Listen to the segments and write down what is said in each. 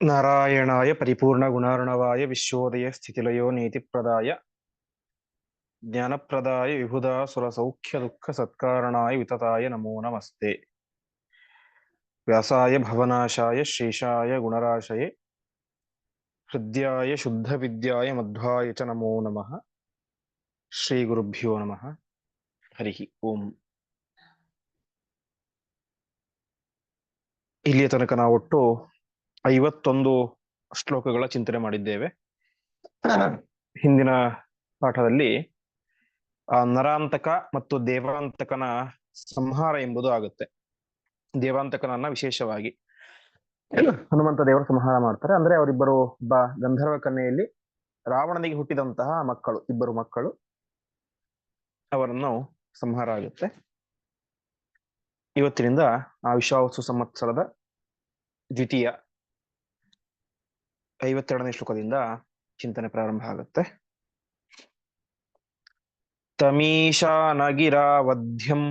ನಾರಾಯಣಾಯ ಪರಿಪೂರ್ಣ ಗುಣಾರ್ಣವಾಯ ವಿಶ್ವೋದಯ ಸ್ಥಿತಿಲಯೋ ನೀತಿಪ್ರದಾಯ ಜ್ಞಾನಪ್ರದಾಯ ವಿಭುಧಾ ಸುರ ಸೌಖ್ಯ ದುಃಖ ಸತ್ಕಾರಣಾಯ ವಿತತಾಯ ನಮೋ ನಮಸ್ತೆ ವ್ಯಾಸಾಯ ಭವನಾಶಾಯ ಶೇಷಾಯ ಗುಣರಾಶಯೇ ಹೃದಯಾಯ ಶುದ್ಧ ವಿದ್ಯಾಯ ಮಧ್ವಾಯ ಚ ನಮೋ ನಮಃ ಶ್ರೀ ಗುರುಭ್ಯೋ ನಮಃ ಹರಿ ಓಂ ಇಲ್ಲಿಯ ತನಕ ನಾವು ಒಟ್ಟು ಐವತ್ತೊಂದು ಶ್ಲೋಕಗಳ ಚಿಂತನೆ ಮಾಡಿದ್ದೇವೆ. ಹಿಂದಿನ ಪಾಠದಲ್ಲಿ, ಆ, ನರಾಂತಕ ಮತ್ತು ದೇವಾಂತಕನ ಸಂಹಾರ ಎಂಬುದು ಆಗುತ್ತೆ. ದೇವಾಂತಕನನ್ನ ವಿಶೇಷವಾಗಿ. ಹನುಮಂತ ದೇವರ ಸಂಹಾರ ಮಾಡ್ತಾರೆ. ಅಂದ್ರೆ ಅವರಿಬ್ಬರು ಒಬ್ಬ ಗಂಧರ್ವ ಕನ್ಯೆಯಲ್ಲಿ ರಾವಣನಿಗೆ ಹುಟ್ಟಿದಂತಹ ಮಕ್ಕಳು, ಇಬ್ಬರು ಮಕ್ಕಳು. ಅವರನ್ನು ಸಂಹಾರ ಆಗುತ್ತೆ. ಇವತ್ತಿನಿಂದ ಆ ವಿಶ್ವಾವಸು ಸಂವತ್ಸರದ ದ್ವಿತೀಯ ಐವತ್ತೆರಡನೇ ಶ್ಲೋಕದಿಂದ ಚಿಂತನೆ ಪ್ರಾರಂಭ ಆಗುತ್ತೆ. ತಮೀಶಾನಗಿರಾವಧ್ಯಂ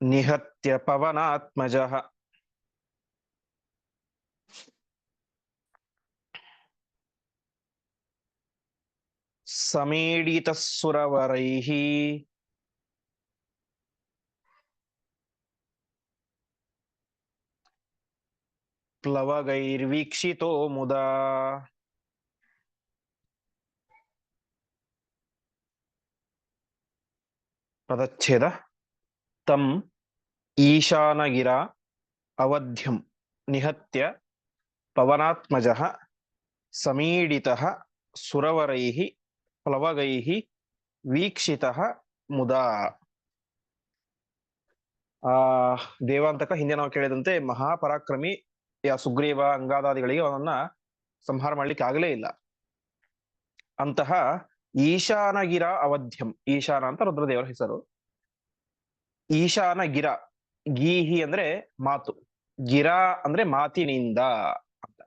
ನಿಹತ್ಯ ಪವನಾತ್ಮಜ. ಸಮೀಡಿತಸ್ಸುರವರೈಃ ಪ್ಲವಗೈರ್ವೀಕ್ಷಿತೋ ಮುದಾ. ಪದಚ್ಛೇದ. ತಂ ಈಶಾನಗಿರ ಅವಧ್ಯಂ ನಿಹತ್ಯ ಪವನಾತ್ಮಜ ಸಮೀಡಿತ ಸುರವರೈ ಪ್ಲವಗೈ ವೀಕ್ಷಿತ ಮುದಾ. ಆ, ದೇವಾಂತಕ ಹಿಂದೆ ನಾವು ಕೇಳಿದಂತೆ ಮಹಾಪರಾಕ್ರಮಿ ಸುಗ್ರೀವ ಅಂಗಾದಾದಿಗಳಿಗೆ ಅವನನ್ನ ಸಂಹಾರ ಮಾಡ್ಲಿಕ್ಕೆ ಆಗಲೇ ಇಲ್ಲ. ಅಂತಹ ಈಶಾನಗಿರ ಅವಧ್ಯಂ, ಈಶಾನ ಅಂತ ರುದ್ರದೇವರ ಹೆಸರು. ಈಶಾನ ಗಿರ ಗೀಹಿ ಅಂದ್ರೆ ಮಾತು, ಗಿರ ಅಂದ್ರೆ ಮಾತಿನಿಂದ ಅಂತ.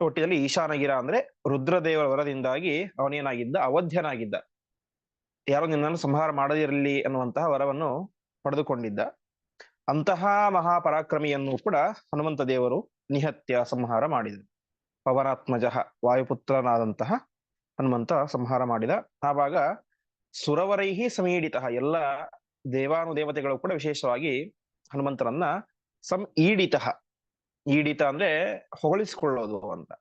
ಒಟ್ಟಿನಲ್ಲಿ ಈಶಾನಗಿರ ಅಂದ್ರೆ ರುದ್ರದೇವರ ವರದಿಂದಾಗಿ ಅವನೇನಾಗಿದ್ದ ಅವಧ್ಯನಾಗಿದ್ದ. ಯಾರೋ ನಿನ್ನನ್ನು ಸಂಹಾರ ಮಾಡದಿರಲಿ ಅನ್ನುವಂತಹ ವರವನ್ನು ಪಡೆದುಕೊಂಡಿದ್ದ. ಅಂತಹ ಮಹಾಪರಾಕ್ರಮಿಯನ್ನು ಕೂಡ ಹನುಮಂತ ದೇವರು ನಿಹತ್ಯ ಸಂಹಾರ ಮಾಡಿದರು. ಪವನಾತ್ಮಜ ವಾಯುಪುತ್ರನಾದಂತಹ ಹನುಮಂತ ಸಂಹಾರ ಮಾಡಿದ. ಆವಾಗ ಸುರವರೈಹಿ ಸಮೀಡಿತ ಎಲ್ಲ ದೇವಾನುದೇವತೆಗಳು ಕೂಡ ವಿಶೇಷವಾಗಿ ಹನುಮಂತನನ್ನ ಸಂ ಈಡಿತ ಈಡಿತ ಅಂದ್ರೆ ಹೊಗಳಿಸಿಕೊಳ್ಳೋದು ಅಂತ.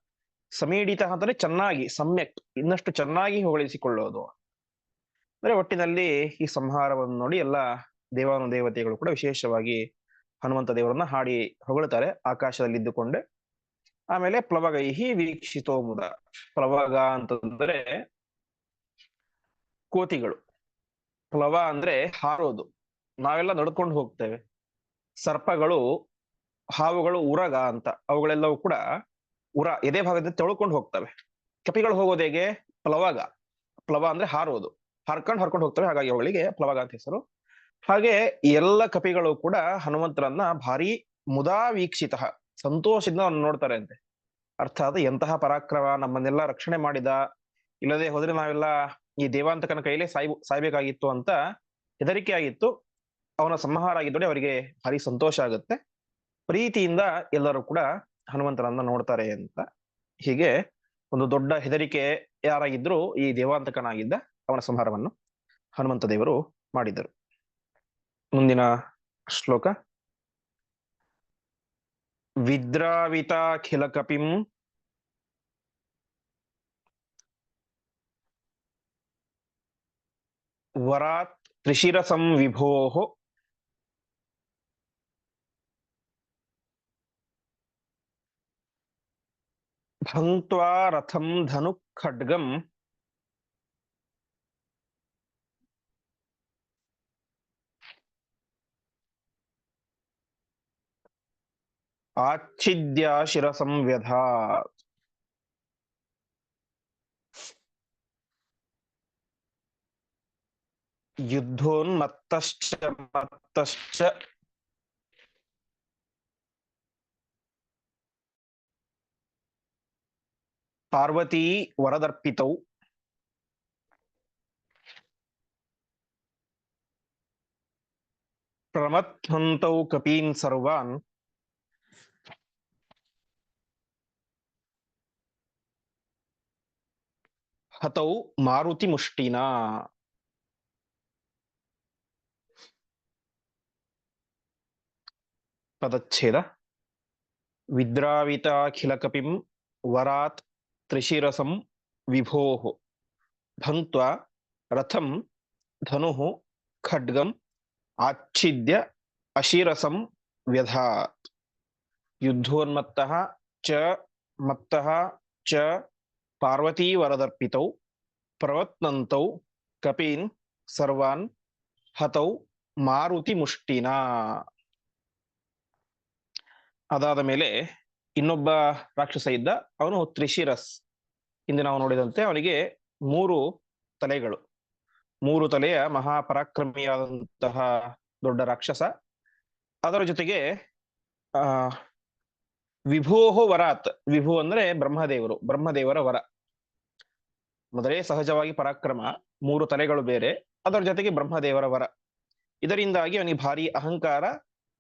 ಸಮೀಡಿತ ಅಂತಂದ್ರೆ ಚೆನ್ನಾಗಿ, ಸಮ್ಯಕ್, ಇನ್ನಷ್ಟು ಚೆನ್ನಾಗಿ ಹೊಗಳಿಸಿಕೊಳ್ಳೋದು ಅಂದ್ರೆ ಒಟ್ಟಿನಲ್ಲಿ ಈ ಸಂಹಾರವನ್ನು ನೋಡಿ ಎಲ್ಲ ದೇವಾನುದೇವತೆಗಳು ಕೂಡ ವಿಶೇಷವಾಗಿ ಹನುಮಂತ ದೇವರನ್ನ ಹಾಡಿ ಹೊಗಳ್ತಾರೆ, ಆಕಾಶದಲ್ಲಿ ಇದ್ದುಕೊಂಡೆ. ಆಮೇಲೆ ಪ್ಲವಗೈಹಿ ವೀಕ್ಷಿತೋ ಮುದ. ಪ್ಲವಗ ಅಂತಂದ್ರೆ ಕೋತಿಗಳು. ಪ್ಲವ ಅಂದ್ರೆ ಹಾರೋದು. ನಾವೆಲ್ಲ ನಡ್ಕೊಂಡು ಹೋಗ್ತೇವೆ. ಸರ್ಪಗಳು, ಹಾವುಗಳು ಉರಗ ಅಂತ. ಅವುಗಳೆಲ್ಲವೂ ಕೂಡ ಉರ, ಎದೆ ಭಾಗದಿಂದ ತೊಳ್ಕೊಂಡು ಹೋಗ್ತವೆ. ಕಪಿಗಳು ಹೋಗೋದು ಹೇಗೆ? ಪ್ಲವಗ. ಪ್ಲವ ಅಂದ್ರೆ ಹಾರೋದು. ಹರ್ಕೊಂಡು ಹರ್ಕೊಂಡು ಹೋಗ್ತವೆ. ಹಾಗಾಗಿ ಅವುಗಳಿಗೆ ಪ್ಲವಗ ಅಂತ ಹೆಸರು. ಹಾಗೆ ಎಲ್ಲ ಕಪಿಗಳು ಕೂಡ ಹನುಮಂತರನ್ನ ಭಾರಿ ಮುದಾ ವೀಕ್ಷಿತ ಸಂತೋಷದಿಂದ ನೋಡ್ತಾರೆ ಅಂತೆ. ಅರ್ಥಾತ್ ಎಂತಹ ಪರಾಕ್ರಮ, ನಮ್ಮನ್ನೆಲ್ಲ ರಕ್ಷಣೆ ಮಾಡಿದ, ಇಲ್ಲದೆ ಹೋದ್ರೆ ನಾವೆಲ್ಲ ಈ ದೇವಾಂತಕನ ಕೈಲೇ ಸಾಯ್ ಸಾಯ್ಬೇಕಾಗಿತ್ತು ಅಂತ ಹೆದರಿಕೆ ಆಗಿತ್ತು ಅವನ ಸಂಹಾರ ಆಗಿದ್ದೋಡೆ ಅವರಿಗೆ ಭಾರಿ ಸಂತೋಷ ಆಗುತ್ತೆ. ಪ್ರೀತಿಯಿಂದ ಎಲ್ಲರೂ ಕೂಡ ಹನುಮಂತನನ್ನ ನೋಡ್ತಾರೆ ಅಂತ. ಹೀಗೆ ಒಂದು ದೊಡ್ಡ ಹೆದರಿಕೆ ಯಾರಾಗಿದ್ರು ಈ ದೇವಾಂತಕನಾಗಿದ್ದ ಅವನ ಸಂಹಾರವನ್ನು ಹನುಮಂತ ದೇವರು ಮಾಡಿದರು ಮುಂದಿನ ಶ್ಲೋಕ. ವಿದ್ರಾವಿತಾಖಿಲ ಕಪಿಂ. ವರಾತ್ ತ್ರಿಶಿರಸಂ ವಿಭೋಃ. ಭಂಕ್ತ್ವಾ ರಥಂ ಧನು ಖಡ್ಗಂ ಆಚ್ಛಿದ್ಯ ಶಿರಸಂ ವ್ಯಧಾ ಯುದ್ಧೋನ್ಮತ್ತಶ್ಚ ಮತ್ತಶ್ಚ ಪಾರ್ವತೀ ವರದರ್ಪಿತೌ ಪ್ರಮಥಂತೌ ಕಪೀನ್ ಸರ್ವಾನ್ ಹತೌ ಮಾರುತಿ ಮುಷ್ಟಿನ ಪದಚ್ಛೇದ ವಿದ್ರಾವಿತಾಖಿಲಕಪಿಂ ವರಾತ್ ತ್ರಿಶಿರಸಂ ವಿಭೋಃ ಭಂಕ್ತ್ವಾ ರಥಂ ಧನುಃ ಖಡ್ಗಂ ಆಚ್ಛಿದ್ಯ ಅಶಿರಸಂ ವ್ಯಧಾತ್ ಯುದ್ಧೋನ್ಮತ್ತಃ ಚ ಮತ್ತಃ ಚ ಪಾರ್ವತೀವರದರ್ಪಿತೌ, ಪ್ರವತ್ನಂತೌ, ಕಪೀನ್, ಸರ್ವಾನ್, ಹತೌ ಮಾರುತಿ ಮುಷ್ಟಿನ ಅದಾದ ಮೇಲೆ ಇನ್ನೊಬ್ಬ ರಾಕ್ಷಸ ಇದ್ದ, ಅವನು ತ್ರಿಶಿರಸ್. ಇಂದು ನಾವು ನೋಡಿದಂತೆ ಅವನಿಗೆ ಮೂರು ತಲೆಗಳು. ಮೂರು ತಲೆಯ ಮಹಾಪರಾಕ್ರಮಿಯಾದಂತಹ ದೊಡ್ಡ ರಾಕ್ಷಸ. ಅದರ ಜೊತೆಗೆ ವಿಭೋಹೋ ವರಾತ್. ವಿಭು ಅಂದ್ರೆ ಬ್ರಹ್ಮದೇವರು, ಬ್ರಹ್ಮದೇವರ ವರ. ಮೊದಲೇ ಸಹಜವಾಗಿ ಪರಾಕ್ರಮ, ಮೂರು ತಲೆಗಳು ಬೇರೆ, ಅದರ ಜೊತೆಗೆ ಬ್ರಹ್ಮದೇವರ ವರ. ಇದರಿಂದಾಗಿ ಅವನಿಗೆ ಭಾರಿ ಅಹಂಕಾರ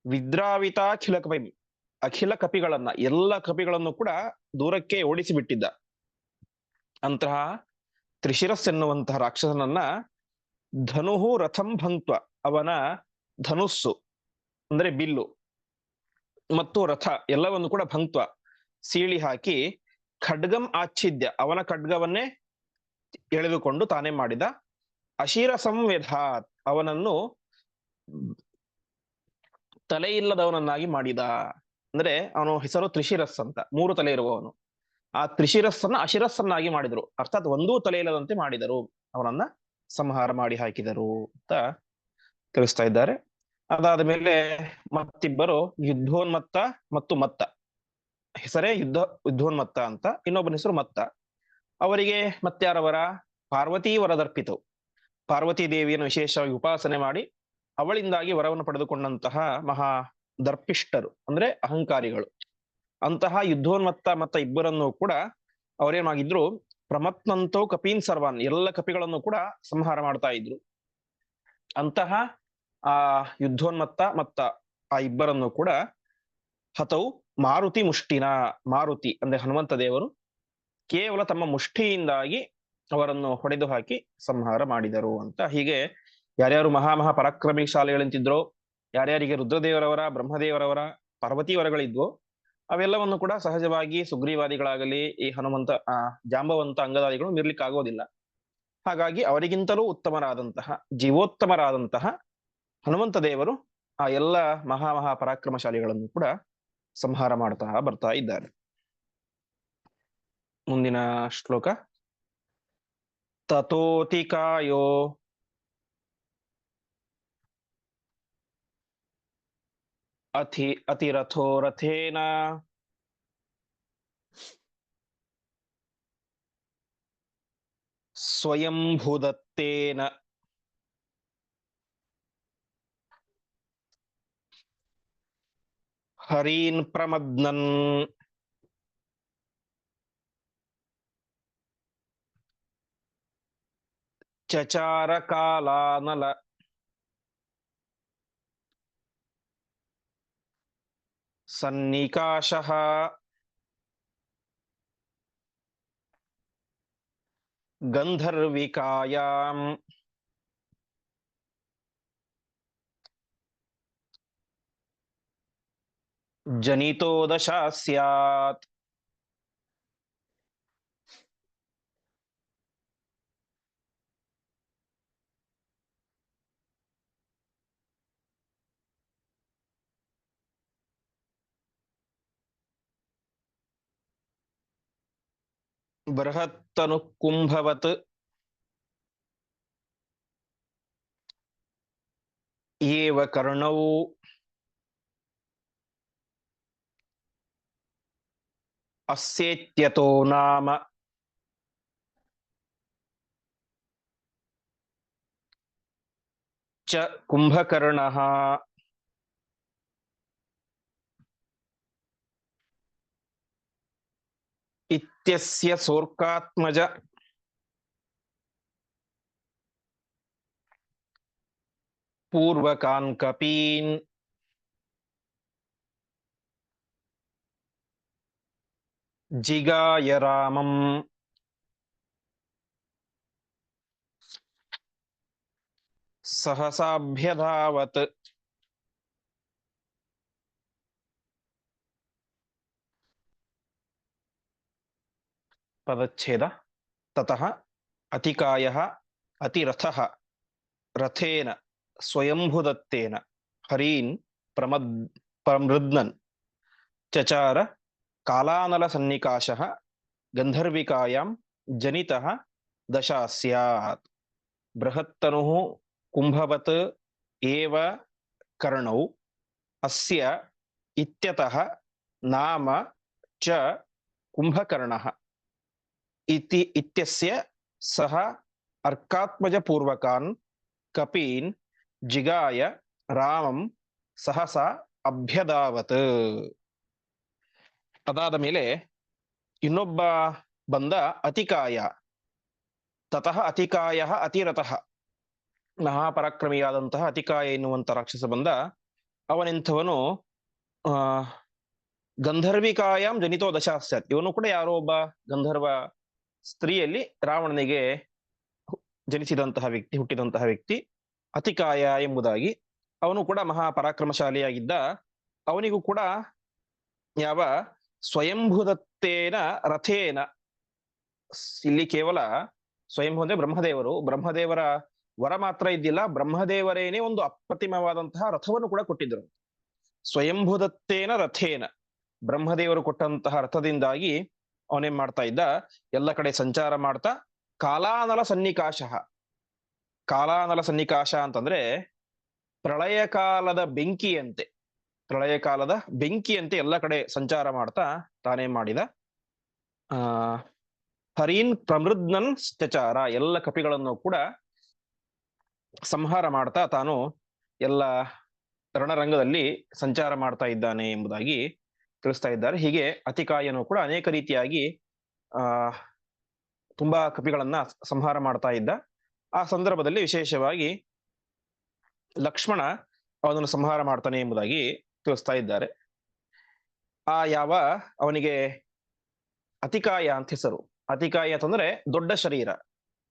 ವಿದ್ರಾವಿತಾಖಿಲ ಕಪಿ, ಅಖಿಲ ಕಪಿಗಳನ್ನ, ಎಲ್ಲ ಕಪಿಗಳನ್ನು ಕೂಡ ದೂರಕ್ಕೆ ಓಡಿಸಿಬಿಟ್ಟಿದ್ದ. ಅಂತಹ ತ್ರಿಶಿರಸ್ ಎನ್ನುವಂತಹ ರಾಕ್ಷಸನನ್ನ ಧನುಹು ರಥಂ ಭಂತ್ವ ಅವನ ಧನುಸ್ಸು, ಅಂದ್ರೆ ಬಿಲ್ಲು. ಮತ್ತು ರಥ ಎಲ್ಲವನ್ನು ಕೂಡ ಭಂಕ್ತ್ವ ಸೀಳಿ ಹಾಕಿ ಖಡ್ಗಂ ಆಚ್ಛಿದ್ಯ. ಅವನ ಖಡ್ಗವನ್ನೇ ಎಳೆದುಕೊಂಡು ತಾನೇ ಮಾಡಿದ ಅಶೀರ ಸಂವಿಧಾತ್. ಅವನನ್ನು ತಲೆ ಇಲ್ಲದವನನ್ನಾಗಿ ಮಾಡಿದ. ಅಂದ್ರೆ ಅವನು ಹೆಸರು ತ್ರಿಶಿರಸ್ ಅಂತ. ಮೂರು ತಲೆ ಇರುವವನು. ಆ ತ್ರಿಶಿರಸ್ಸನ್ನ ಅಶಿರಸ್ಸನ್ನಾಗಿ ಮಾಡಿದರು. ಅರ್ಥಾತ್ ಒಂದೂ ತಲೆ ಇಲ್ಲದಂತೆ ಮಾಡಿದರು. ಅವನನ್ನ ಸಂಹಾರ ಮಾಡಿ ಹಾಕಿದರು ಅಂತ ತಿಳಿಸ್ತಾ ಇದ್ದಾರೆ. ಅದಾದ ಮೇಲೆ ಮತ್ತಿಬ್ಬರು ಯುದ್ಧೋನ್ಮತ್ತ ಮತ್ತು ಮತ್ತ. ಹೆಸರೇ ಯುದ್ಧ, ಯುದ್ಧೋನ್ಮತ್ತ ಅಂತ. ಇನ್ನೊಬ್ಬನ ಹೆಸರು ಮತ್ತ. ಅವರಿಗೆ ಮತ್ಯಾರವರ ಪಾರ್ವತಿ ವರದರ್ಪಿತು. ಪಾರ್ವತಿ ದೇವಿಯನ್ನು ವಿಶೇಷವಾಗಿ ಉಪಾಸನೆ ಮಾಡಿ ಅವಳಿಂದಾಗಿ ವರವನ್ನು ಪಡೆದುಕೊಂಡಂತಹ ಮಹಾ ದರ್ಪಿಷ್ಟರು ಅಂದ್ರೆ ಅಹಂಕಾರಿಗಳು. ಅಂತಹ ಯುದ್ಧೋನ್ಮತ್ತ ಮತ್ತ ಇಬ್ಬರನ್ನು ಕೂಡ ಅವರೇನಾಗಿದ್ರು, ಪ್ರಮತ್ನಂತೋ ಕಪೀನ್ ಸರ್ವಾನ್, ಎಲ್ಲ ಕಪಿಗಳನ್ನು ಕೂಡ ಸಂಹಾರ ಮಾಡ್ತಾ ಇದ್ರು. ಅಂತಹ ಆ ಯುದ್ಧೋನ್ಮತ್ತ ಮತ್ತ ಆ ಇಬ್ಬರನ್ನು ಕೂಡ ಹತವು ಮಾರುತಿ ಮುಷ್ಟಿನ, ಮಾರುತಿ ಅಂದ್ರೆ ಹನುಮಂತ ದೇವರು ಕೇವಲ ತಮ್ಮ ಮುಷ್ಟಿಯಿಂದಾಗಿ ಅವರನ್ನು ಹೊಡೆದು ಹಾಕಿ ಸಂಹಾರ ಮಾಡಿದರು ಅಂತ. ಹೀಗೆ ಯಾರ್ಯಾರು ಮಹಾ ಮಹಾ ಪರಾಕ್ರಮಿ ಶಾಲೆಗಳಂತಿದ್ರೋ, ಯಾರ್ಯಾರಿಗೆ ರುದ್ರದೇವರವರ, ಬ್ರಹ್ಮದೇವರವರ ಪಾರ್ವತಿವರಗಳಿದ್ವೋ ಅವೆಲ್ಲವನ್ನು ಕೂಡ ಸಹಜವಾಗಿ ಸುಗ್ರೀವಾದಿಗಳಾಗಲಿ, ಈ ಹನುಮಂತ ಜಾಂಬವಂತ ಅಂಗದಾದಿಗಳು ಮೀರ್ಲಿಕ್ಕಾಗೋದಿಲ್ಲ. ಹಾಗಾಗಿ ಅವರಿಗಿಂತಲೂ ಉತ್ತಮರಾದಂತಹ, ಜೀವೋತ್ತಮರಾದಂತಹ ಹನುಮಂತ ದೇವರು ಆ ಎಲ್ಲ ಮಹಾ ಮಹಾ ಪರಾಕ್ರಮಶಾಲಿಗಳನ್ನು ಕೂಡ ಸಂಹಾರ ಮಾಡ್ತಾ ಬರ್ತಾ ಇದ್ದಾರೆ. ಮುಂದಿನ ಶ್ಲೋಕ. ತಥೋತಿಕಾಯೋ ಅತಿ ಅತಿರಥೋ ರಥೇನ. ಸ್ವಯಂಭೂದತ್ತೇನ. ಹರೀನ್ ಪ್ರಮದ್ನನ್ ಚಚಾರ ಕಾಲಾನಲ ಸನ್ನಿಕಾಶಃ ಗಂಧರ್ವಿಕಾಯಾಂ ජනිතෝ දශා ස්යාත් බ්‍රහත්තනු කුම්භවත ඒව කරන වූ අස්සේත්‍යතෝ නාම ච කුම්භකරණහ इत्यस्य सोर्कात्मज पूर्वकान् कपीन् ರಾಮಂ ಸಹಸಾಭ್ಯಧಾವತ್ ಪದಚ್ಛೇದ ತತಃ ಅತಿಕಾಯಃ ಅತಿರಥಃ ರಥೇನ ಸ್ವಯಂಭುದತ್ತೇನ ಹರೀನ್ ಪ್ರಮದ್ ಪ್ರಮೃದ್ನನ್ ಚಚಾರ ಕಾಲಾನಲ ಸನ್ನಿಕಾಶಃ ಗಂಧರ್ವಿಕಾಯಾಂ ಜನಿತಃ ದಶಾ ಸ್ಯಾತ್ ಬೃಹತ್ತನುಃ ಕುಂಭವತ್ ಏವ ಕರ್ಣೌ ಅಸ್ಯ ಇತ್ಯತಃ ನಾಮ ಚ ಕುಂಭಕರ್ಣಃ ಇತಿ ಇತ್ಯಸ್ಯ ಸಹ ಅರ್ಕಾತ್ಮಜಪೂರ್ವಕಾನ್ ಕಪೀನ್ ಜಿಗಾಯ ರಾಮಂ ಸಹಸ ಅಭ್ಯದಾವತ್ ಅದಾದ ಮೇಲೆ ಇನ್ನೊಬ್ಬ ಬಂದ ಅತಿಕಾಯ. ತತಃ ಅತಿಕಾಯ ಅತಿರಥ ಮಹಾಪರಾಕ್ರಮಿಯಾದಂತಹ ಅತಿಕಾಯ ಎನ್ನುವಂತ ರಾಕ್ಷಸ ಬಂದ ಅವನೆಂಥವನು, ಆ, ಗಂಧರ್ವಿಕಾಯಂ ಜನಿತೋ ದಶಾಸ್ಯಾತ್ ಇವನು ಕೂಡ ಯಾರೋ ಒಬ್ಬ ಗಂಧರ್ವ ಸ್ತ್ರೀಯಲ್ಲಿ ರಾವಣನಿಗೆ ಜನಿಸಿದಂತಹ ವ್ಯಕ್ತಿ, ಹುಟ್ಟಿದಂತಹ ವ್ಯಕ್ತಿ ಅತಿಕಾಯ ಎಂಬುದಾಗಿ. ಅವನು ಕೂಡ ಮಹಾಪರಾಕ್ರಮಶಾಲಿಯಾಗಿದ್ದ. ಅವನಿಗೂ ಕೂಡ ಯಾವ ಸ್ವಯಂಭುದತ್ತೇನ ರಥೇನ. ಇಲ್ಲಿ ಕೇವಲ ಸ್ವಯಂಭು ಅಂದ್ರೆ ಬ್ರಹ್ಮದೇವರು. ಬ್ರಹ್ಮದೇವರ ವರ ಮಾತ್ರ ಇದ್ದಿಲ್ಲ. ಬ್ರಹ್ಮದೇವರೇನೆ ಒಂದು ಅಪ್ರತಿಮವಾದಂತಹ ರಥವನ್ನು ಕೂಡ ಕೊಟ್ಟಿದ್ದರು. ಸ್ವಯಂಭುದತ್ತೇನ ರಥೇನ. ಬ್ರಹ್ಮದೇವರು ಕೊಟ್ಟಂತಹ ರಥದಿಂದಾಗಿ ಅವನೇನ್ ಮಾಡ್ತಾ ಇದ್ದ? ಎಲ್ಲ ಕಡೆ ಸಂಚಾರ ಮಾಡ್ತಾ ಕಾಲಾನಲ ಸನ್ನಿಕಾಶ. ಕಾಲಾನಲ ಸನ್ನಿಕಾಶ ಅಂತಂದ್ರೆ ಪ್ರಳಯ ಕಾಲದ ಬೆಂಕಿಯಂತೆ. ಪ್ರಳಯ ಕಾಲದ ಬೆಂಕಿಯಂತೆ ಎಲ್ಲ ಕಡೆ ಸಂಚಾರ ಮಾಡ್ತಾ ತಾನೇ ಮಾಡಿದ. ಆ, ಹರೀನ್ ಪ್ರಮೃದ್ನನ್ ಸ್ತಚಾರ ಎಲ್ಲ ಕಪಿಗಳನ್ನು ಕೂಡ ಸಂಹಾರ ಮಾಡ್ತಾ ತಾನು ಎಲ್ಲ ರಣರಂಗದಲ್ಲಿ ಸಂಚಾರ ಮಾಡ್ತಾ ಇದ್ದಾನೆ ಎಂಬುದಾಗಿ ತಿಳಿಸ್ತಾ ಇದ್ದಾರೆ. ಹೀಗೆ ಅತಿಕಾಯನು ಕೂಡ ಅನೇಕ ರೀತಿಯಾಗಿ, ಆ, ತುಂಬಾ ಕಪಿಗಳನ್ನ ಸಂಹಾರ ಮಾಡ್ತಾ ಇದ್ದ. ಆ ಸಂದರ್ಭದಲ್ಲಿ ವಿಶೇಷವಾಗಿ ಲಕ್ಷ್ಮಣ ಅವನನ್ನು ಸಂಹಾರ ಮಾಡ್ತಾನೆ ಎಂಬುದಾಗಿ ತಿಳಿಸ್ತಾ ಇದ್ದಾರೆ. ಆ ಯಾವ, ಅವನಿಗೆ ಅತಿಕಾಯ ಅಂತ ಹೆಸರು. ಅತಿಕಾಯ ಅಂತಂದ್ರೆ ದೊಡ್ಡ ಶರೀರ.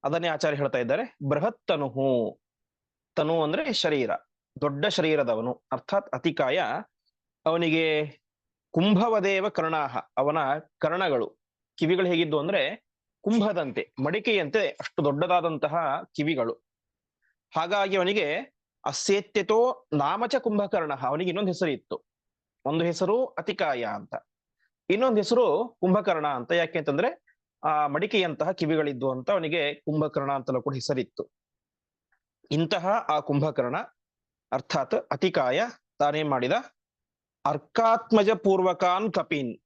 ಅದನ್ನೇ ಆಚಾರ್ಯ ಹೇಳ್ತಾ ಇದ್ದಾರೆ. ಬೃಹತ್ ತನುಹು. ತನು ಅಂದ್ರೆ ಶರೀರ. ದೊಡ್ಡ ಶರೀರದವನು. ಅರ್ಥಾತ್ ಅತಿಕಾಯ ಅವನಿಗೆ ಕುಂಭವದೇವ ಕರ್ಣಾಹ. ಅವನ ಕರ್ಣಗಳು. ಕಿವಿಗಳು ಹೇಗಿದ್ದು ಅಂದ್ರೆ ಕುಂಭದಂತೆ. ಮಡಿಕೆಯಂತೆ ಅಷ್ಟು ದೊಡ್ಡದಾದಂತಹ ಕಿವಿಗಳು. ಹಾಗಾಗಿ ಅವನಿಗೆ ಅಸ್ಯತ್ಯತೋ ನಾಮಚ ಕುಂಭಕರ್ಣ. ಅವನಿಗೆ ಇನ್ನೊಂದು ಹೆಸರು ಇತ್ತು. ಒಂದು ಹೆಸರು ಅತಿಕಾಯ ಅಂತ. ಇನ್ನೊಂದು ಹೆಸರು ಕುಂಭಕರ್ಣ ಅಂತ. ಯಾಕೆ ಅಂತಂದ್ರೆ, ಆ ಮಡಿಕೆಯಂತಹ ಕಿವಿಗಳಿದ್ದು ಅಂತ ಅವನಿಗೆ ಕುಂಭಕರ್ಣ ಅಂತಲೂ ಕೂಡ ಹೆಸರಿತ್ತು. ಇಂತಹ ಆ ಕುಂಭಕರ್ಣ, ಅರ್ಥಾತ್ ಅತಿಕಾಯ, ತಾನೇ ಮಾಡಿದ ಅರ್ಕಾತ್ಮಜ ಪೂರ್ವಕಾನ್ ಕಪೀನ್.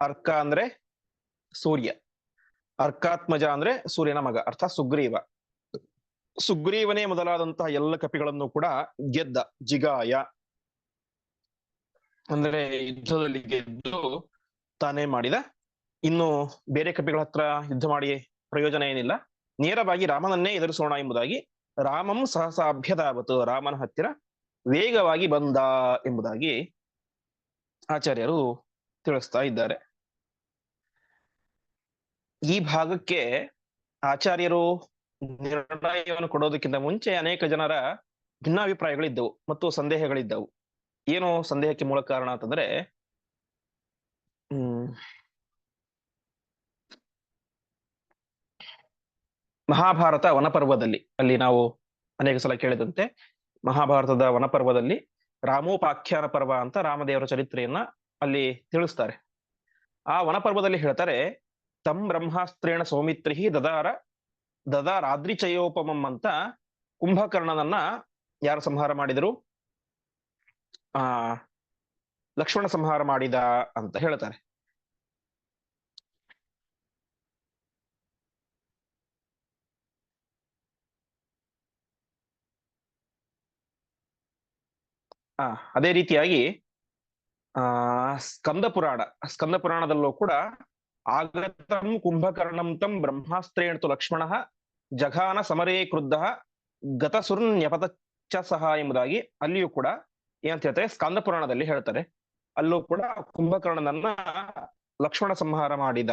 ಅರ್ಕ ಅಂದ್ರೆ ಸೂರ್ಯ. ಅರ್ಕಾತ್ಮಜ ಅಂದ್ರೆ ಸೂರ್ಯನ ಮಗ, ಅರ್ಥಾತ್ ಸುಗ್ರೀವ. ಸುಗ್ರೀವನೇ ಮೊದಲಾದಂತಹ ಎಲ್ಲ ಕಪಿಗಳನ್ನು ಕೂಡ ಗೆದ್ದ, ಜಿಗಾಯ. ಅಂದ್ರೆ ಯುದ್ಧದಲ್ಲಿ ಗೆದ್ದು ತಾನೇ ಮಾಡಿದ. ಇನ್ನು ಬೇರೆ ಕಪಿಗಳ ಹತ್ರ ಯುದ್ಧ ಮಾಡಿ ಪ್ರಯೋಜನ ಏನಿಲ್ಲ. ನೇರವಾಗಿ ರಾಮನನ್ನೇ ಎದುರಿಸೋಣ ಎಂಬುದಾಗಿ ರಾಮಂ ಸಹಸ ಅಭ್ಯದಾವತು ರಾಮನ ಹತ್ತಿರ ವೇಗವಾಗಿ ಬಂದ ಎಂಬುದಾಗಿ ಆಚಾರ್ಯರು ತಿಳಿಸ್ತಾ ಇದ್ದಾರೆ. ಈ ಭಾಗಕ್ಕೆ ಆಚಾರ್ಯರು ನಿರ್ಣಯವನ್ನು ಕೊಡೋದಕ್ಕಿಂತ ಮುಂಚೆ ಅನೇಕ ಜನರ ಭಿನ್ನಾಭಿಪ್ರಾಯಗಳಿದ್ದವು ಮತ್ತು ಸಂದೇಹಗಳಿದ್ದವು. ಏನು ಸಂದೇಹಕ್ಕೆ ಮೂಲ ಕಾರಣ ಅಂತಂದ್ರೆ, ಹ್ಮ್, ಮಹಾಭಾರತ ವನಪರ್ವದಲ್ಲಿ ಅಲ್ಲಿ ನಾವು ಅನೇಕ ಸಲ ಕೇಳಿದಂತೆ ಮಹಾಭಾರತದ ವನಪರ್ವದಲ್ಲಿ ರಾಮೋಪಾಖ್ಯಾನ ಪರ್ವ ಅಂತ ರಾಮದೇವರ ಚರಿತ್ರೆಯನ್ನ ಅಲ್ಲಿ ತಿಳಿಸ್ತಾರೆ. ಆ ವನಪರ್ವದಲ್ಲಿ ಹೇಳ್ತಾರೆ, ತಂ ಬ್ರಹ್ಮಾಸ್ತ್ರೇಣ ಸೌಮಿತ್ರಿ ದದಾರ ದದಾರಾದ್ರಿಚಯೋಪಮಂ ಅಂತ ಕುಂಭಕರ್ಣನನ್ನ ಯಾರು ಸಂಹಾರ ಮಾಡಿದರು? ಆ, ಲಕ್ಷ್ಮಣ ಸಂಹಾರ ಮಾಡಿದ ಅಂತ ಹೇಳ್ತಾರೆ. ಆ, ಅದೇ ರೀತಿಯಾಗಿ, ಆ, ಸ್ಕಂದ ಪುರಾಣ, ಸ್ಕಂದ ಪುರಾಣದಲ್ಲೂ ಕೂಡ ಆಗತಂ ಕುಂಭಕರ್ಣಂ ತಂ ಬ್ರಹ್ಮಾಸ್ತ್ರೇಣ ಲಕ್ಷ್ಮಣ ಜಘಾನ ಸಮರೇ ಕ್ರುದ್ಧ ಗತಸುರ್ನ್ಯಪತ ಸಹ ಎಂಬುದಾಗಿ ಅಲ್ಲಿಯೂ ಕೂಡ ಏನಂತ ಹೇಳ್ತಾರೆ ಸ್ಕಂದ ಪುರಾಣದಲ್ಲಿ ಹೇಳ್ತಾರೆ. ಅಲ್ಲೂ ಕೂಡ ಕುಂಭಕರ್ಣನನ್ನ ಲಕ್ಷ್ಮಣ ಸಂಹಾರ ಮಾಡಿದ.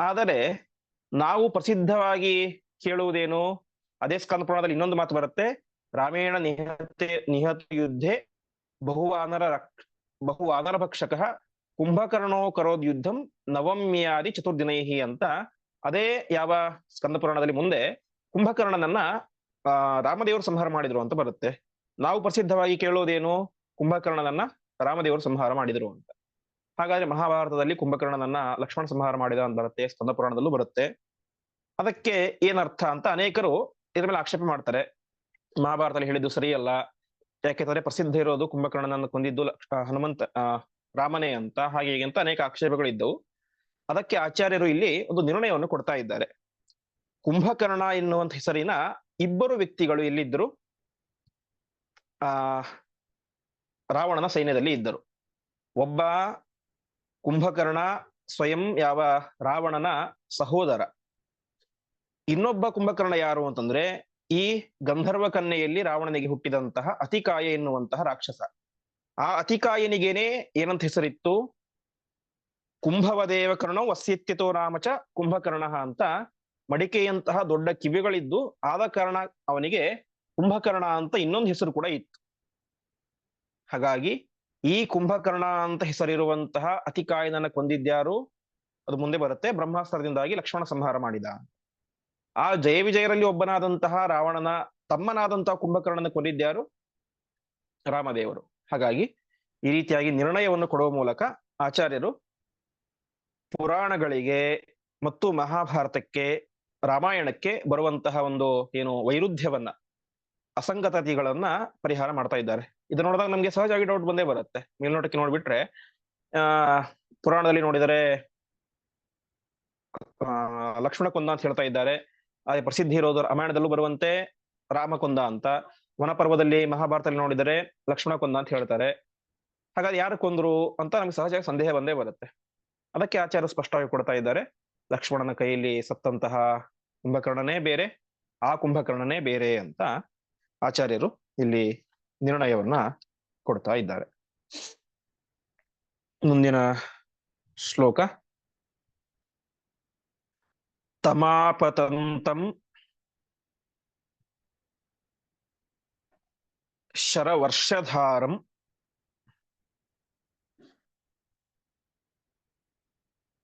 ಆದರೆ ನಾವು ಪ್ರಸಿದ್ಧವಾಗಿ ಕೇಳುವುದೇನು? ಅದೇ ಸ್ಕಂದ ಪುರಾಣದಲ್ಲಿ ಇನ್ನೊಂದು ಮಾತು ಬರುತ್ತೆ. ರಾಮೇಣ ನಿಹತೆ ನಿಹತ ಯುದ್ಧೆ ಬಹುವಾನರ ರಕ್ಷ ರಕ್ ಬಹು ಭಕ್ಷಕ ಕುಂಭಕರ್ಣೋ ಕರೋದ್ ಯುದ್ಧಂ ನವಮ್ಯಾದಿ ಚತುರ್ದಿನೈಹಿ ಅಂತ ಅದೇ ಯಾವ ಸ್ಕಂದ ಪುರಾಣದಲ್ಲಿ ಮುಂದೆ ಕುಂಭಕರ್ಣನನ್ನ ರಾಮದೇವರು ಸಂಹಾರ ಮಾಡಿದ್ರು ಅಂತ ಬರುತ್ತೆ. ನಾವು ಪ್ರಸಿದ್ಧವಾಗಿ ಕೇಳೋದೇನು? ಕುಂಭಕರ್ಣನನ್ನ ರಾಮದೇವರು ಸಂಹಾರ ಮಾಡಿದ್ರು ಅಂತ. ಹಾಗಾದ್ರೆ ಮಹಾಭಾರತದಲ್ಲಿ ಕುಂಭಕರ್ಣನನ್ನ ಲಕ್ಷ್ಮಣ ಸಂಹಾರ ಮಾಡಿದ ಅಂತ ಬರುತ್ತೆ ಸ್ಕಂದ ಪುರಾಣದಲ್ಲೂ ಬರುತ್ತೆ. ಅದಕ್ಕೆ ಏನರ್ಥ ಅಂತ ಅನೇಕರು ಇದ್ರ ಮೇಲೆ ಆಕ್ಷೇಪ ಮಾಡ್ತಾರೆ. ಮಹಾಭಾರತದಲ್ಲಿ ಹೇಳಿದ್ದು ಸರಿಯಲ್ಲ. ಯಾಕೆಂದ್ರೆ ಪ್ರಸಿದ್ಧ ಇರೋದು ಕುಂಭಕರ್ಣನನ್ನು ಕೊಂದಿದ್ದು ಹನುಮಂತ ರಾಮನೇ ಅಂತ, ಹಾಗೆ ಹೀಗೆ ಅಂತ ಅನೇಕ ಆಕ್ಷೇಪಗಳಿದ್ದವು ಅದಕ್ಕೆ ಆಚಾರ್ಯರು ಇಲ್ಲಿ ಒಂದು ನಿರ್ಣಯವನ್ನು ಕೊಡ್ತಾ ಇದ್ದಾರೆ. ಕುಂಭಕರ್ಣ ಎನ್ನುವಂತ ಹೆಸರಿನ ಇಬ್ಬರು ವ್ಯಕ್ತಿಗಳು ಎಲ್ಲಿದ್ದರು? ಆ, ರಾವಣನ ಸೈನ್ಯದಲ್ಲಿ ಇದ್ದರು. ಒಬ್ಬ ಕುಂಭಕರ್ಣ ಸ್ವಯಂ ಯಾವ ರಾವಣನ ಸಹೋದರ. ಇನ್ನೊಬ್ಬ ಕುಂಭಕರ್ಣ ಯಾರು ಅಂತಂದ್ರೆ ಈ ಗಂಧರ್ವ ಕನ್ಯೆಯಲ್ಲಿ ರಾವಣನಿಗೆ ಹುಟ್ಟಿದಂತಹ ಅತಿಕಾಯ ಎನ್ನುವಂತಹ ರಾಕ್ಷಸ. ಆ ಅತಿಕಾಯನಿಗೇನೆ ಏನಂತ ಹೆಸರಿತ್ತು? ಕುಂಭವದೇವ ಕರ್ಣ ವಸ್ಯತ್ಯತೋ ರಾಮಚ ಕುಂಭಕರ್ಣ ಅಂತ ಮಡಿಕೆಯಂತಹ ದೊಡ್ಡ ಕಿವಿಗಳಿದ್ದು ಆದ ಕಾರಣ ಅವನಿಗೆ ಕುಂಭಕರ್ಣ ಅಂತ ಇನ್ನೊಂದು ಹೆಸರು ಕೂಡ ಇತ್ತು. ಹಾಗಾಗಿ ಈ ಕುಂಭಕರ್ಣ ಅಂತ ಹೆಸರಿರುವಂತಹ ಅತಿಕಾಯನನ್ನ ಕೊಂದಿದ್ಯಾರು ಅದು ಮುಂದೆ ಬರುತ್ತೆ. ಬ್ರಹ್ಮಾಸ್ತ್ರದಿಂದಾಗಿ ಲಕ್ಷ್ಮಣ ಸಂಹಾರ ಮಾಡಿದ. ಆ ಜಯ ವಿಜಯರಲ್ಲಿ ಒಬ್ಬನಾದಂತಹ ರಾವಣನ ತಮ್ಮನಾದಂತಹ ಕುಂಭಕರ್ಣನ ಕೊಂದಿದ್ಯಾರು ರಾಮದೇವರು. ಹಾಗಾಗಿ ಈ ರೀತಿಯಾಗಿ ನಿರ್ಣಯವನ್ನು ಕೊಡುವ ಮೂಲಕ ಆಚಾರ್ಯರು ಪುರಾಣಗಳಿಗೆ ಮತ್ತು ಮಹಾಭಾರತಕ್ಕೆ, ರಾಮಾಯಣಕ್ಕೆ ಬರುವಂತಹ ಒಂದು ಏನು ವೈರುಧ್ಯವನ್ನ, ಅಸಂಗತತೆಗಳನ್ನ ಪರಿಹಾರ ಮಾಡ್ತಾ ಇದ್ದಾರೆ. ಇದು ನೋಡಿದಾಗ ನಮ್ಗೆ ಸಹಜವಾಗಿ ಡೌಟ್ ಬಂದೇ ಬರುತ್ತೆ. ಮೇಲ್ನೋಟಕ್ಕೆ ನೋಡ್ಬಿಟ್ರೆ, ಆ, ಪುರಾಣದಲ್ಲಿ ನೋಡಿದರೆ, ಆ, ಲಕ್ಷ್ಮಣ ಕುಂದ ಅಂತ ಹೇಳ್ತಾ ಇದ್ದಾರೆ. ಅದೇ ಪ್ರಸಿದ್ಧಿ ಇರೋದು ರಾಮಾಯಣದಲ್ಲೂ ಬರುವಂತೆ ರಾಮ ಕೊಂದ ಅಂತ. ವನಪರ್ವದಲ್ಲಿ, ಮಹಾಭಾರತದಲ್ಲಿ ನೋಡಿದರೆ ಲಕ್ಷ್ಮಣ ಕುಂದ ಅಂತ ಹೇಳ್ತಾರೆ. ಹಾಗಾದ್ರೆ ಯಾರು ಕೊಂದ್ರು ಅಂತ ನಮ್ಗೆ ಸಹಜವಾಗಿ ಸಂದೇಹ ಬಂದೇ ಬರುತ್ತೆ. ಅದಕ್ಕೆ ಆಚಾರ್ಯ ಸ್ಪಷ್ಟವಾಗಿ ಕೊಡ್ತಾ ಇದ್ದಾರೆ, ಲಕ್ಷ್ಮಣನ ಕೈಯಲ್ಲಿ ಸತ್ತಂತಹ ಕುಂಭಕರ್ಣನೇ ಬೇರೆ, ಆ ಕುಂಭಕರ್ಣನೇ ಬೇರೆ ಅಂತ ಆಚಾರ್ಯರು ಇಲ್ಲಿ ನಿರ್ಣಯವನ್ನ ಕೊಡ್ತಾ ಇದ್ದಾರೆ. ಮುಂದಿನ ಶ್ಲೋಕ. ತಮಾಪತಂತಂ ಶರವರ್ಷಧಾರಂ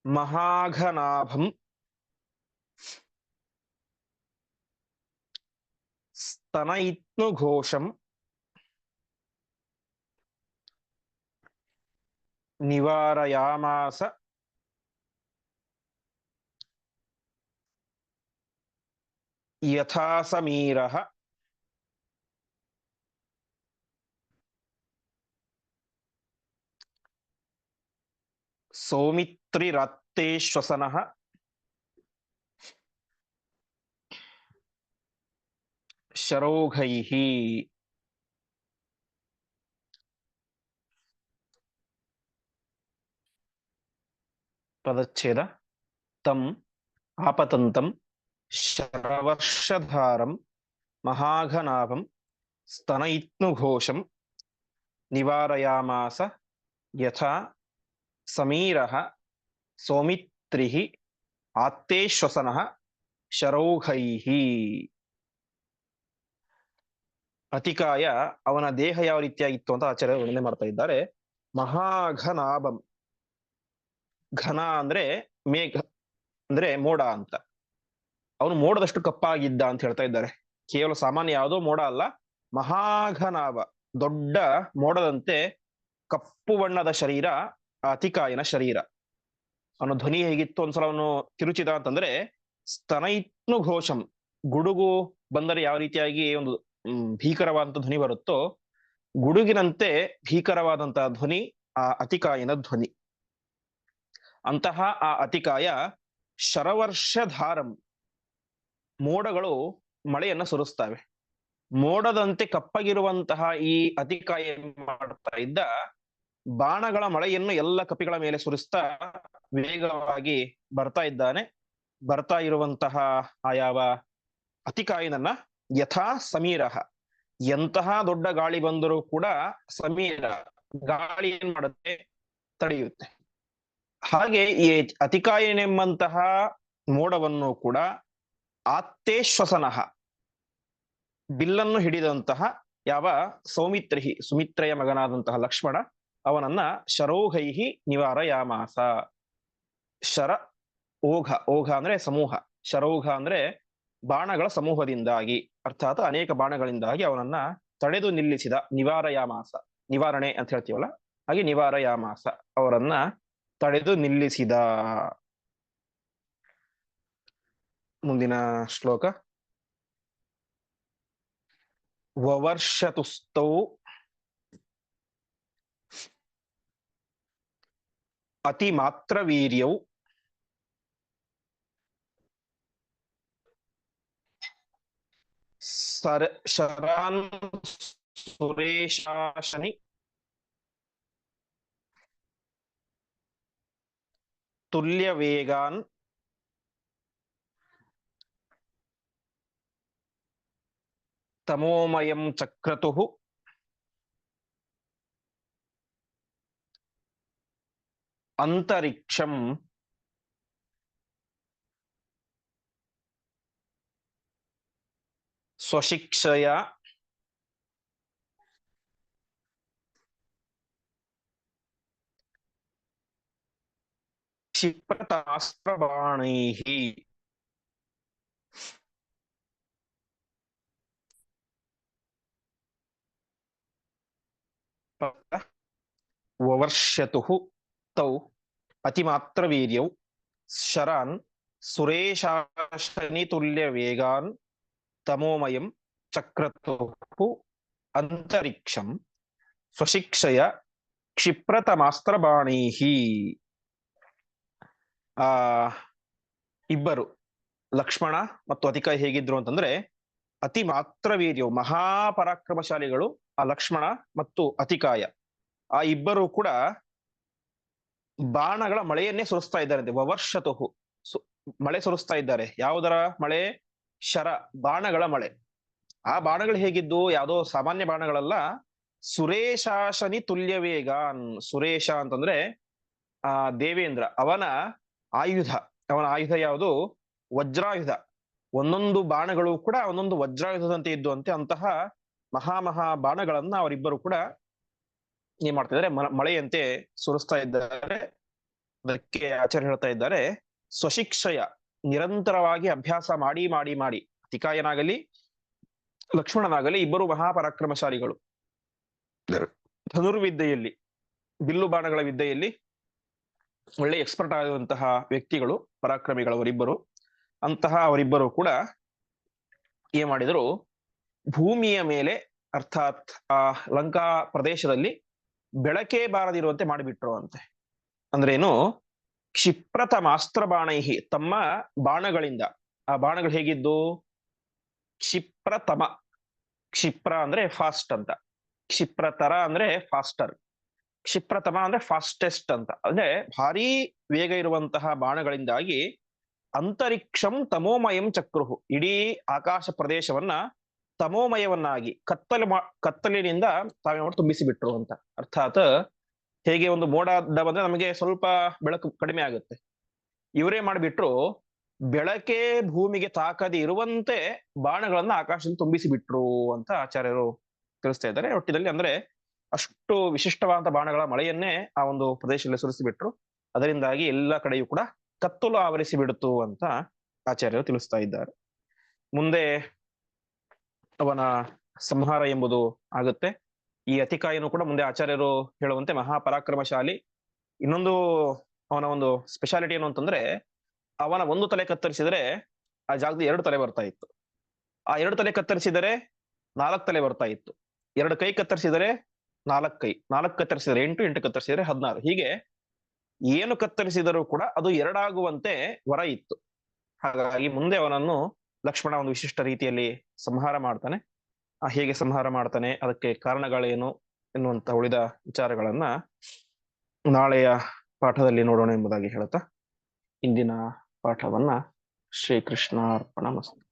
మహాఘనాభం స్తనయిత్నుఘోషం నివారయామాస యథాసమీర సోమిత్ ಸಮೀರಃ ಸೌಮಿತ್ರಿರತ್ತೇಶ್ವಸನಃ ಶರೌಘೈಃ ಪದಚ್ಛೇದ ತಂ ಆಪತಂತಂ ಶರವರ್ಷಧಾರಂ ಮಹಾಘನಾಭಂ ಸ್ತನಯಿತ್ನುಘೋಷಂ ನಿವಾರಯಾಮಾಸ ಯಥಾ ಸಮೀರಃ ಸೌಮಿತ್ರಿಃ ಆತ್ತೇಶ್ವಸನಃ ಶರೌಘೈಹಿ ಅತಿಕಾಯ ಅವನ ದೇಹ ಯಾವ ರೀತಿಯಾಗಿತ್ತು ಅಂತ ಆಚಾರ್ಯ ವರ್ಣನೆ ಮಾಡ್ತಾ ಇದ್ದಾರೆ. ಮಹಾಘನಾಭಂ. ಘನ ಅಂದ್ರೆ ಮೇಘ ಅಂದ್ರೆ ಮೋಡ ಅಂತ. ಅವನು ಮೋಡದಷ್ಟು ಕಪ್ಪಾಗಿದ್ದ ಅಂತ ಹೇಳ್ತಾ ಇದ್ದಾರೆ. ಕೇವಲ ಸಾಮಾನ್ಯ ಯಾವುದೋ ಮೋಡ ಅಲ್ಲ, ಮಹಾಘನಾಭ, ದೊಡ್ಡ ಮೋಡದಂತೆ ಕಪ್ಪು ಬಣ್ಣದ ಶರೀರ ಅತಿಕಾಯನ ಶರೀರ. ಅವನ ಧ್ವನಿ ಹೇಗಿತ್ತು ಒಂದ್ಸಲ ಅವನು ತಿರುಚಿದ ಅಂತಂದ್ರೆ, ಸ್ತನೈತ್ನು ಘೋಷಂ, ಗುಡುಗು ಬಂದರೆ ಯಾವ ರೀತಿಯಾಗಿ ಒಂದು ಭೀಕರವಾದಂತ ಧ್ವನಿ ಬರುತ್ತೋ, ಗುಡುಗಿನಂತೆ ಭೀಕರವಾದಂತಹ ಧ್ವನಿ, ಆ ಅತಿಕಾಯನ ಧ್ವನಿ. ಅಂತಹ ಆ ಅತಿಕಾಯ ಶರವರ್ಷಧಾರಂ, ಮೋಡಗಳು ಮಳೆಯನ್ನ ಸುರಿಸ್ತವೆ. ಮೋಡದಂತೆ ಕಪ್ಪಗಿರುವಂತಹ ಈ ಅತಿಕಾಯ ಮಾಡ್ತಾ ಇದ್ದ ಬಾಣಗಳ ಮಳೆಯನ್ನು ಎಲ್ಲ ಕಪಿಗಳ ಮೇಲೆ ಸುರಿಸ್ತಾ ವೇಗವಾಗಿ ಬರ್ತಾ ಇದ್ದಾನೆ. ಬರ್ತಾ ಇರುವಂತಹ ಆ ಯಾವ ಅತಿಕಾಯನನ್ನ ಯಥಾ ಸಮೀರ ಎಂತಹ ದೊಡ್ಡ ಗಾಳಿ ಬಂದರೂ ಕೂಡ ಸಮೀರ ಗಾಳಿ ಏನ್ ಮಾಡುತ್ತೆ? ತಡೆಯುತ್ತೆ. ಹಾಗೆ ಈ ಅತಿಕಾಯನೆಂಬಂತಹ ಮೋಡವನ್ನು ಕೂಡ ಆತ್ತೇಶ್ವಸನಃ ಬಿಲ್ಲನ್ನು ಹಿಡಿದಂತಹ ಯಾವ ಸೌಮಿತ್ರಿಹಿ, ಸುಮಿತ್ರೆಯ ಮಗನಾದಂತಹ ಲಕ್ಷ್ಮಣ ಅವನನ್ನ ಶರೋಘೈಹಿ ನಿವಾರ ಯಾಮಾಸ ಶರ, ಓಘ ಓಘ ಅಂದ್ರೆ ಸಮೂಹ. ಶರೋಘ ಅಂದ್ರೆ ಬಾಣಗಳ ಸಮೂಹದಿಂದಾಗಿ, ಅರ್ಥಾತ್ ಅನೇಕ ಬಾಣಗಳಿಂದಾಗಿ ಅವನನ್ನ ತಡೆದು ನಿಲ್ಲಿಸಿದ ನಿವಾರಯಾಮಾಸ. ನಿವಾರಣೆ ಅಂತ ಹೇಳ್ತೀವಲ್ಲ, ಹಾಗೆ ನಿವಾರಯಾಮಾಸ ಅವರನ್ನ ತಡೆದು ನಿಲ್ಲಿಸಿದ. ಮುಂದಿನ ಶ್ಲೋಕ. ವವರ್ಷತುಸ್ತೌ ಅತಿ ಮಾತ್ರ ವೀರ್ಯೌ ಸರ ಶರಾನ್ ಸುರೇಶಾಶನಿ ತುಲ್ಯ ವೇಗಾನ್ ತಮೋಮಯಂ ಚಕ್ರತುಃ ಅಂತರಿಕ್ಷಂ ಸ್ವಶಿಕ್ಷಯ ಕ್ಷಿಪ್ರತಾಸ್ತ್ರಬಾಣೈಃ ವವರ್ಷತುಃ ತೌ ಅತಿಮಾತ್ರವೀರ್ಯೌ ಶರಾನ್ ಸುರೇಶಾಶನಿತುಲ್ಯ ವೇಗಾನ್ ತಮೋಮಯಂ ಚಕ್ರತೋಪು ಅಂತರಿಕ್ಷಂ ಸ್ವಶಿಕ್ಷಯ ಕ್ಷಿಪ್ರತಮಾಸ್ತ್ರಬಾಣೀಹಿ ಆ ಇಬ್ಬರು ಲಕ್ಷ್ಮಣ ಮತ್ತು ಅತಿಕ ಹೇಗಿದ್ರು ಅಂತಂದ್ರೆ ಅತಿ ಮಾತ್ರ ವೀರ್ಯವು ಮಹಾಪರಾಕ್ರಮಶಾಲಿಗಳು ಆ ಲಕ್ಷ್ಮಣ ಮತ್ತು ಅತಿಕಾಯ. ಆ ಇಬ್ಬರು ಕೂಡ ಬಾಣಗಳ ಮಳೆಯನ್ನೇ ಸುರಿಸ್ತಾ ಇದ್ದಾರೆ ವವರ್ಷತುಹು. ಮಳೆ ಸುರಿಸ್ತಾ ಇದ್ದಾರೆ. ಯಾವುದರ ಮಳೆ? ಶರ, ಬಾಣಗಳ ಮಳೆ. ಆ ಬಾಣಗಳು ಹೇಗಿದ್ದು? ಯಾವುದೋ ಸಾಮಾನ್ಯ ಬಾಣಗಳಲ್ಲ. ಸುರೇಶಾಶನಿ ತುಲ್ಯವೇಗ ಸುರೇಶ ಅಂತಂದ್ರೆ, ಆ, ದೇವೇಂದ್ರ, ಅವನ ಆಯುಧ. ಅವನ ಆಯುಧ ಯಾವುದು? ವಜ್ರಾಯುಧ. ಒಂದೊಂದು ಬಾಣಗಳು ಕೂಡ ಒಂದೊಂದು ವಜ್ರಾಯುಧದಂತೆ ಇದ್ದುವಂತೆ ಅಂತಹ ಮಹಾ ಮಹಾ ಬಾಣಗಳನ್ನ ಅವರಿಬ್ಬರು ಕೂಡ ಏನ್ ಮಾಡ್ತಾ ಇದ್ದಾರೆ ಮ- ಮಳೆಯಂತೆ ಸುರಿಸ್ತಾ ಇದ್ದಾರೆ. ಅದಕ್ಕೆ ಆಚಾರ್ಯ ಹೇಳ್ತಾ ಇದ್ದಾರೆ ಸ್ವಶಿಕ್ಷಯ ನಿರಂತರವಾಗಿ ಅಭ್ಯಾಸ ಮಾಡಿ ಮಾಡಿ ಮಾಡಿ. ತಿಕಾಯನಾಗಲಿ ಲಕ್ಷ್ಮಣನಾಗಲಿ ಇಬ್ಬರು ಮಹಾಪರಾಕ್ರಮಶಾಲಿಗಳು. ಧನುರ್ವಿದ್ಯೆಯಲ್ಲಿ ಬಿಲ್ಲು ಬಾಣಗಳ ವಿದ್ಯೆಯಲ್ಲಿ ಒಳ್ಳೆ ಎಕ್ಸ್ಪರ್ಟ್ ಆಗುವಂತಹ ವ್ಯಕ್ತಿಗಳು ಪರಾಕ್ರಮಿಗಳವರಿಬ್ಬರು ಅಂತಹ ಅವರಿಬ್ಬರು ಕೂಡ ಏನ್ ಮಾಡಿದ್ರು? ಭೂಮಿಯ ಮೇಲೆ ಅರ್ಥಾತ್ ಆ ಲಂಕಾ ಪ್ರದೇಶದಲ್ಲಿ ಬೆಳಕೇ ಬಾರದಿರುವಂತೆ ಮಾಡಿಬಿಟ್ರು ಅಂತೆ ಅಂದ್ರೇನು? ಕ್ಷಿಪ್ರತ ಮಾಸ್ತ್ರಬಾಣೈಹಿ, ತಮ್ಮ ಬಾಣಗಳಿಂದ. ಆ ಬಾಣಗಳು ಹೇಗಿದ್ದು? ಕ್ಷಿಪ್ರತಮ. ಕ್ಷಿಪ್ರ ಅಂದ್ರೆ ಫಾಸ್ಟ್ ಅಂತ. ಕ್ಷಿಪ್ರತರ ಅಂದ್ರೆ ಫಾಸ್ಟರ್. ಕ್ಷಿಪ್ರತಮ ಅಂದ್ರೆ ಫಾಸ್ಟೆಸ್ಟ್ ಅಂತ. ಅಂದ್ರೆ ಭಾರಿ ವೇಗ ಇರುವಂತಹ ಬಾಣಗಳಿಂದಾಗಿ ಅಂತರಿಕ್ಷಂ ತಮೋಮಯಂ ಚಕ್ರುಹು. ಇಡೀ ಆಕಾಶ ಪ್ರದೇಶವನ್ನ ತಮೋಮಯವನ್ನಾಗಿ, ಕತ್ತಲೆ ಕತ್ತಲಿನಿಂದ ತಾವೇ ಮಾಡಿ ತುಂಬಿಸಿ ಬಿಟ್ರು ಅಂತ. ಅರ್ಥಾತ್ ಹೇಗೆ ಒಂದು ಮೋಡ ಅಡ್ಡ ಬಂದ್ರೆ ನಮಗೆ ಸ್ವಲ್ಪ ಬೆಳಕು ಕಡಿಮೆ ಆಗುತ್ತೆ. ಇವರೇ ಮಾಡಿಬಿಟ್ರು, ಬೆಳಕೆ ಭೂಮಿಗೆ ತಾಕದೆ ಇರುವಂತೆ ಬಾಣಗಳನ್ನ ಆಕಾಶದಲ್ಲಿ ತುಂಬಿಸಿ ಬಿಟ್ರು ಅಂತ ಆಚಾರ್ಯರು ತಿಳಿಸ್ತಾ ಇದ್ದಾರೆ. ಒಟ್ಟಿನಲ್ಲಿ ಅಂದ್ರೆ ಅಷ್ಟು ವಿಶಿಷ್ಟವಾದ ಬಾಣಗಳ ಮಳೆಯನ್ನೇ ಆ ಒಂದು ಪ್ರದೇಶದಲ್ಲಿ ಸುರಿಸಿಬಿಟ್ರು. ಅದರಿಂದಾಗಿ ಎಲ್ಲ ಕಡೆಯೂ ಕೂಡ ಕತ್ತಲು ಆವರಿಸಿ ಬಿಡುತ್ತು ಅಂತ ಆಚಾರ್ಯರು ತಿಳಿಸ್ತಾ ಇದ್ದಾರೆ. ಮುಂದೆ ಅವನ ಸಂಹಾರ ಎಂಬುದು ಆಗುತ್ತೆ. ಈ ಅತಿಕಾಯನು ಕೂಡ ಮುಂದೆ ಆಚಾರ್ಯರು ಹೇಳುವಂತೆ ಮಹಾಪರಾಕ್ರಮಶಾಲಿ. ಇನ್ನೊಂದು ಅವನ ಒಂದು ಸ್ಪೆಷಾಲಿಟಿ ಏನು ಅಂತಂದ್ರೆ, ಅವನ ಒಂದು ತಲೆ ಕತ್ತರಿಸಿದರೆ ಆ ಜಾಗದ ಎರಡು ತಲೆ ಬರ್ತಾ ಇತ್ತು. ಆ ಎರಡು ತಲೆ ಕತ್ತರಿಸಿದರೆ ನಾಲ್ಕು ತಲೆ ಬರ್ತಾ ಇತ್ತು. ಎರಡು ಕೈ ಕತ್ತರಿಸಿದರೆ ನಾಲ್ಕು ಕೈ, ನಾಲ್ಕು ಕತ್ತರಿಸಿದರೆ ಎಂಟು ಎಂಟು ಕತ್ತರಿಸಿದರೆ ಹದಿನಾರು. ಹೀಗೆ ಏನು ಕತ್ತರಿಸಿದರೂ ಕೂಡ ಅದು ಎರಡಾಗುವಂತೆ ವರ ಇತ್ತು. ಹಾಗಾಗಿ ಮುಂದೆ ಅವನನ್ನು ಲಕ್ಷ್ಮಣ ಒಂದು ವಿಶಿಷ್ಟ ರೀತಿಯಲ್ಲಿ ಸಂಹಾರ ಮಾಡ್ತಾನೆ. ಆ ಹೇಗೆ ಸಂಹಾರ ಮಾಡ್ತಾನೆ, ಅದಕ್ಕೆ ಕಾರಣಗಳೇನು ಎನ್ನುವಂತ ಉಳಿದ ವಿಚಾರಗಳನ್ನ ನಾಳೆಯ ಪಾಠದಲ್ಲಿ ನೋಡೋಣ ಎಂಬುದಾಗಿ ಹೇಳುತ್ತಾ, ಇಂದಿನ ಪಾಠವನ್ನ ಶ್ರೀಕೃಷ್ಣ ಅರ್ಪಣ ಮಸ್ತು.